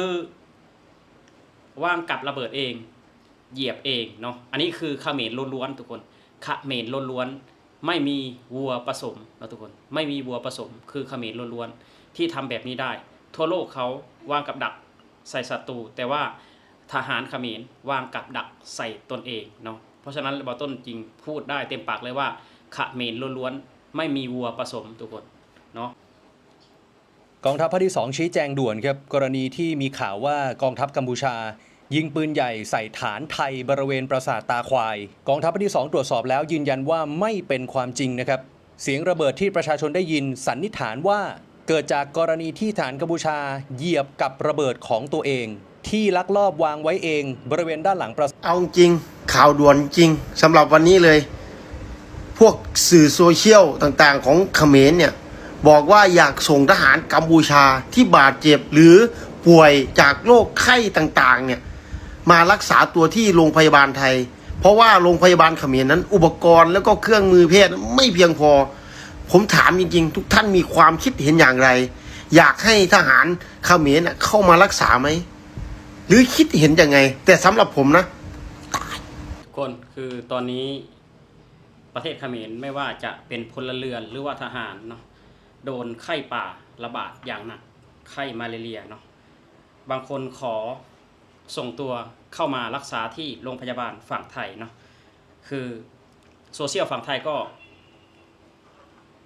คือวางกับระเบิดเอง เหยียบเองเนาะอันนี้คือเขมรล้วนๆทุกคนเขมรล้วนๆไม่มีวัวผสมนะทุกคน ไม่มีวัวผสม คือเขมรล้วนๆที่ทำแบบนี้ได้ ทั่วโลกเขาวางกับดักใส่ศัตรูแต่ว่าทหารเขมรวางกับดักใส่ตนเองเนาะเพราะฉะนั้นบอต้นจริงพูดได้เต็มปากเลยว่าเขมรล้วนๆไม่มีวัวผสมทุกคนเนาะ กองทัพภาคที่ 2 ชี้แจงด่วนครับกรณีที่มีข่าวว่ากองทัพกัมพูชา ยิงปืนใหญ่ใส่ฐานไทยบริเวณปราสาทตาควาย กองทัพภาคที่ 2 ตรวจสอบแล้วยืนยันว่าไม่เป็นความจริงนะครับ เสียงระเบิดที่ประชาชนได้ยินสันนิษฐานว่าเกิดจากกรณีที่ฐานกัมพูชาเหยียบกับระเบิดของตัวเอง ที่ลักลอบวางไว้เอง บริเวณด้านหลังปราสาทเอาจริงข่าวด่วนจริงสำหรับวันนี้เลย พวกสื่อโซเชียลต่างๆ ของเขมรเนี่ย บอกว่าอยากส่งทหารกัมพูชาที่บาดเจ็บหรือป่วยจากโรคไข้ต่างๆเนี่ยมารักษาตัวที่โรงพยาบาลไทย เพราะว่าโรงพยาบาลเขมรนั้น อุปกรณ์แล้วก็เครื่องมือแพทย์ไม่เพียงพอ ผมถามจริงๆ ทุกท่านมีความคิดเห็นอย่างไร อยากให้ทหารเขมรน่ะเข้ามารักษาไหมหรือคิดเห็นยังไง แต่สำหรับผมนะทุกคนคือตอนนี้ประเทศเขมรไม่ว่าจะเป็นพลเรือนหรือว่าทหารเนาะ โดนไข้ป่าระบาดอย่างหนักไข้มาเรียเนาะบางคนขอส่งตัวเข้ามารักษาที่โรงพยาบาลฝั่งไทยเนาะคือโซเชียลฝั่งไทยก็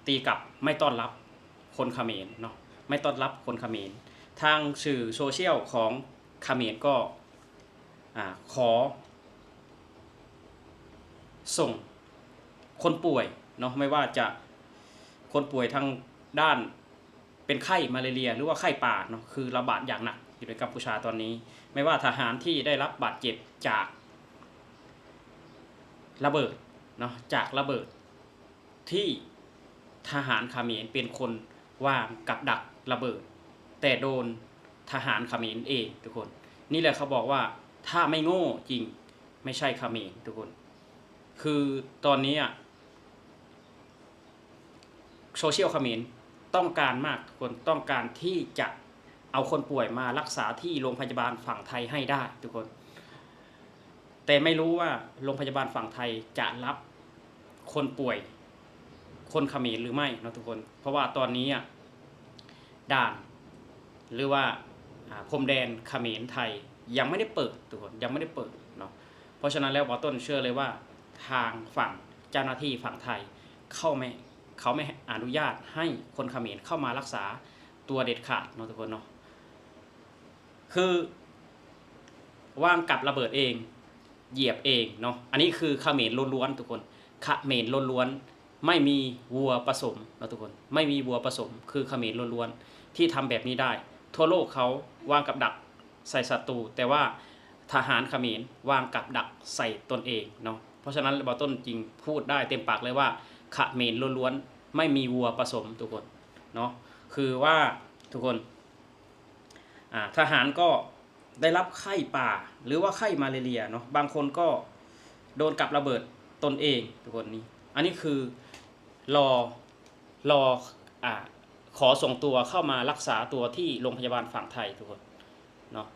ตีกลับไม่ต้อนรับคนเขมรเนาะไม่ต้อนรับคนเขมรทางสื่อโซเชียลของเขมรก็อขอ ส่งคนป่วยเนาะไม่ว่าจะคนป่วยทาง ด้านเป็นไข้มาเรียหรือว่าไข้ป่าเนาะคือระบาดอย่างหนักอยู่ในกัมพูชาตอนนี้ ไม่ว่าทหารที่ได้รับบาดเจ็บจากระเบิดเนาะจากระเบิดที่ทหารเขมรเป็นคนวางกับดักระเบิด แต่โดนทหารเขมรเองทุกคน นี่แหละเขาบอกว่าถ้าไม่โง่จริงไม่ใช่เขมรทุกคน คือตอนนี้อะโซเชียลเขมร ต้องการมากทุกคนต้องการที่จะเอาคนป่วยมารักษาที่โรงพยาบาลฝั่งไทยให้ได้ทุกคน แต่ไม่รู้ว่าโรงพยาบาลฝั่งไทยจะรับคนป่วย คนเขมรหรือไม่นะทุกคน เพราะว่าตอนนี้อะด่านหรือว่าพรมแดนเขมรไทยยังไม่ได้เปิดทุกคนยังไม่ได้เปิดเนาะเพราะฉะนั้นแล้วบอต้นเชื่อเลยว่าทางฝั่งเจ้าหน้าที่ฝั่งไทยเข้าไม่เขาไม่ อนุญาตให้คนเขมรเข้ามารักษาตัวเด็ดขาดเนาะทุกคนเนาะคือวางกับระเบิดเอง เหยียบเองเนาะอันนี้คือเขมรล้วนๆทุกคนเขมรล้วนๆไม่มีวัวผสมเนาะทุกคนไม่มีวัวผสม คือเขมรล้วนๆที่ทำแบบนี้ได้ ทั่วโลกเขาวางกับดักใส่ศัตรูแต่ว่าทหารเขมรวางกับดักใส่ตนเองเนาะเพราะฉะนั้นบอต้นจริงพูดได้เต็มปากเลยว่าเขมรล้วนๆ ไม่มีวัวผสมทุกคนเนาะคือว่าทุกคนทหารก็ได้รับไข้ป่าหรือว่าไข้มาเรียเนาะบางคนก็โดนกับระเบิดตนเองทุกคนนี่อันนี้คือรอรออ่าขอส่งตัวเข้ามารักษาตัวที่โรงพยาบาลฝั่งไทยทุกคนเนาะ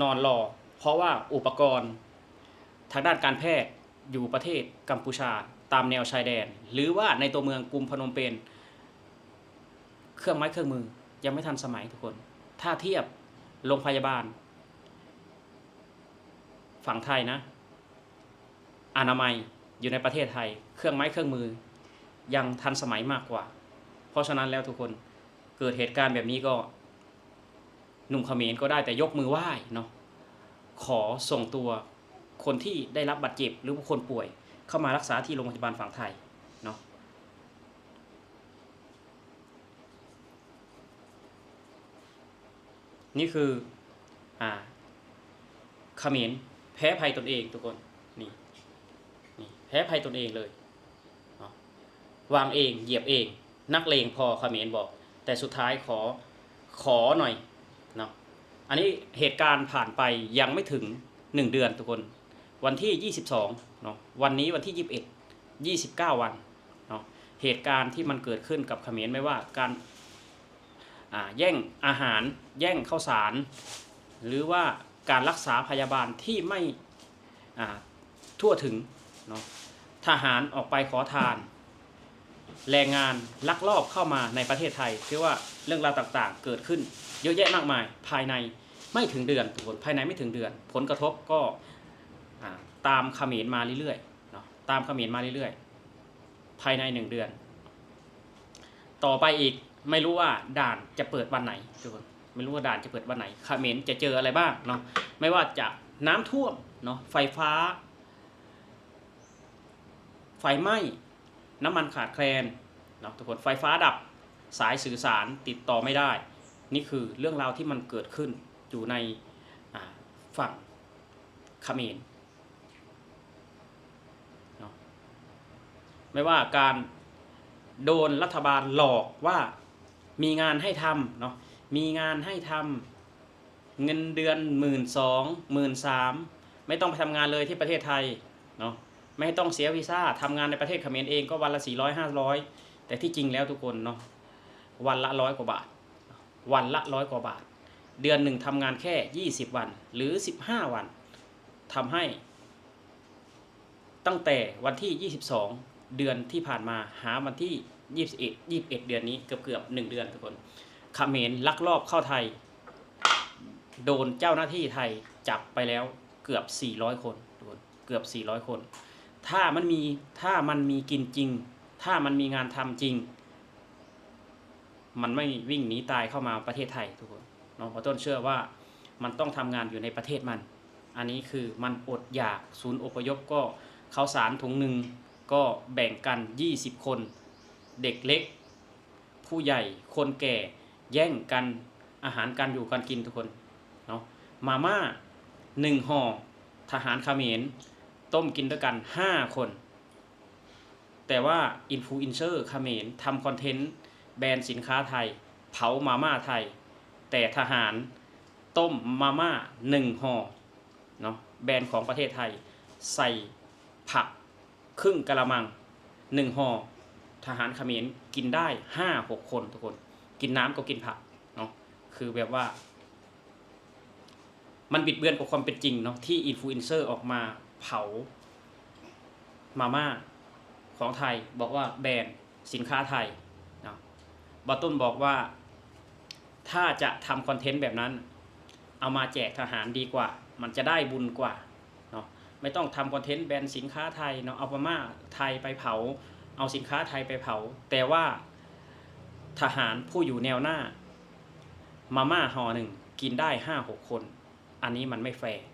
นอนรอ เพราะว่าอุปกรณ์ทางด้านการแพทย์ อยู่ประเทศกัมพูชาตามแนวชายแดน หรือว่าในตัวเมืองกรุงพนมเปญเครื่องไม้เครื่องมือยังไม่ทันสมัยทุกคน ถ้าเทียบโรงพยาบาล ฝั่งไทยนะ อนามัยอยู่ในประเทศไทย เครื่องไม้เครื่องมือ ยังทันสมัยมากกว่า เพราะฉะนั้นแล้วทุกคนเกิดเหตุการณ์แบบนี้ก็ หนุ่มเขมรก็ได้แต่ยกมือไหว้เนาะขอส่งตัว คนที่ได้รับบาดเจ็บหรือคนป่วย เข้ามารักษาที่โรงพยาบาลฝั่งไทยเนาะนี่คืออ่าเขมรแพ้ภัยตนเองทุกคนนี่นี่แพ้ภัยตนเองเลยเาวางเองเหยียบเอง นักเลงพอเขมรบอก แต่สุดท้ายขอขอหน่อยเนาะอันนี้เหตุการณ์ผ่านไปยังไม่ถึง 1 เดือนทุกคน วันที่ 22เนาะวันนี้วันที่ 21 29 วันเนาะเหตุการณ์ที่มันเกิดขึ้นกับเขมรไม่ว่าการแย่งอาหารแย่งข้าวสาร หรือว่าการรักษาพยาบาลที่ไม่ทั่วถึงเนาะทหารออกไปขอทาน แรงงานลักลอบเข้ามาในประเทศไทยคือว่าเรื่องราวต่างๆ เกิดขึ้นเยอะแยะมากมายภายในไม่ถึงเดือนทุกคนภายในไม่ถึงเดือน ผลกระทบก็ ตามเขมรมาเรื่อยๆเนาะตามเขมรมาเรื่อยๆ ภายในหนึ่งเดือน ต่อไปอีกไม่รู้ว่าด่านจะเปิดวันไหนทุกคนไม่รู้ว่าด่านจะเปิดวันไหนเขมรจะเจออะไรบ้างเนาะไม่ว่าจะน้ำท่วมเนาะไฟฟ้า ไฟไหม้ น้ำมันขาดแคลนเนาะทุกคนไฟฟ้าดับสายสื่อสารติดต่อไม่ได้ นี่คือเรื่องราวที่มันเกิดขึ้นอยู่ในฝั่งเขมรเนาะ ไม่ว่าการโดนรัฐบาลหลอกว่ามีงานให้ทำเนาะมีงานให้ทำเงินเดือนหมื่นสองหมื่นสามไม่ต้องไปทำงานเลยที่ประเทศไทยเนาะไม่ต้องเสียวีซ่าทำงานในประเทศเขมรเองก็วันละ400 500แต่ที่จริงแล้วทุกคนเนาะวันละร้อยกว่าบาท วันละร้อยกว่าบาท เดือนหนึ่งทำงานแค่ 20 วันหรือ 15 วันทำให้ ตั้งแต่วันที่ 22 เดือนที่ผ่านมาหาวันที่ 21 21 เดือนนี้เกือบเกือบ1เดือนทุกคนเขมรลักลอบเข้าไทย โดนเจ้าหน้าที่ไทยจับไปแล้วเกือบ 400 คนทุกคนเกือบ 400 คน ถ้ามันมีถ้ามันมีกินจริง ถ้ามันมีงานทำจริง มันไม่วิ่งหนีตายเข้ามาประเทศไทยทุกคนนาะเพราะต้นเชื่อว่ามันต้องทำงานอยู่ในประเทศมัน อันนี้คือมันอดอยากศูนย์อพยพก็เขาสารถุงหนึ่ง ก็แบ่งกัน 20 คน เด็กเล็ก ผู้ใหญ่คนแก่แย่งกันอาหารการอยู่การกินทุกคนเนาะมาม่าหนึ่งห่อทหารเขมรต้มกินด้วยกัน 5 คน แต่ว่าอินฟลูเอนเซอร์เขมรทำคอนเทนต์แบรนด์สินค้าไทย เผามาม่าไทย แต่ทหารต้มมาม่าหนึ่งห่อเนาะแบรนด์ของประเทศไทยใส่ผัก ครึ่งกะละมังหนึ่งห่อทหารเขมรกินได้ห้าหกคนทุกคน กินน้ำก็กินผักเนาะคือแบบว่า มันบิดเบือนกับความเป็นจริงเนาะที่อินฟลูเอนเซอร์ออกมาเผามาม่าของไทยบอกว่าแบรนด์สินค้าไทยเนาะบอต้นบอกว่า ถ้าจะทำคอนเทนต์แบบนั้น เอามาแจกทหารดีกว่า มันจะได้บุญกว่า ไม่ต้องทำคอนเทนต์แบรนด์สินค้าไทยเนาะเอามาม่าไทยไปเผา เอาสินค้าไทยไปเผา แต่ว่าทหารผู้อยู่แนวหน้า มาม่าห่อหนึ่งกินได้ห้าหกคน อันนี้มันไม่แฟร์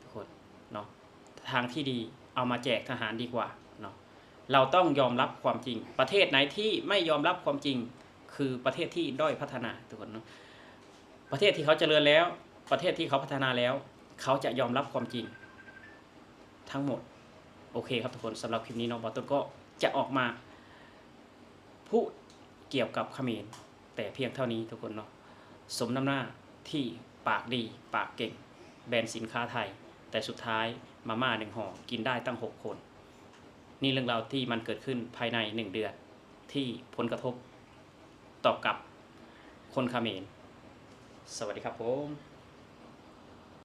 ทุกคนเนาะทางที่ดีเอามาแจกทหารดีกว่าเนาะเราต้องยอมรับความจริง ประเทศไหนที่ไม่ยอมรับความจริงคือประเทศที่ด้อยพัฒนาทุกคนเนาะประเทศที่เขาเจริญแล้ว ประเทศที่เขาพัฒนาแล้ว เขาจะยอมรับความจริง ทั้งหมด โอเคครับทุกคนสำหรับคลิปนี้น้องบอต้นก็จะออกมาพูดเกี่ยวกับเขมรแต่เพียงเท่านี้ทุกคนเนาะสมน้ำหน้าที่ปากดีปากเก่ง แบรนด์สินค้าไทย แต่สุดท้ายมาม่าหนึ่งห่อกินได้ตั้ง 6 คน นี่เรื่องราวที่มันเกิดขึ้นภายใน 1 เดือน ที่ผลกระทบต่อกับคนเขมรสวัสดีครับผม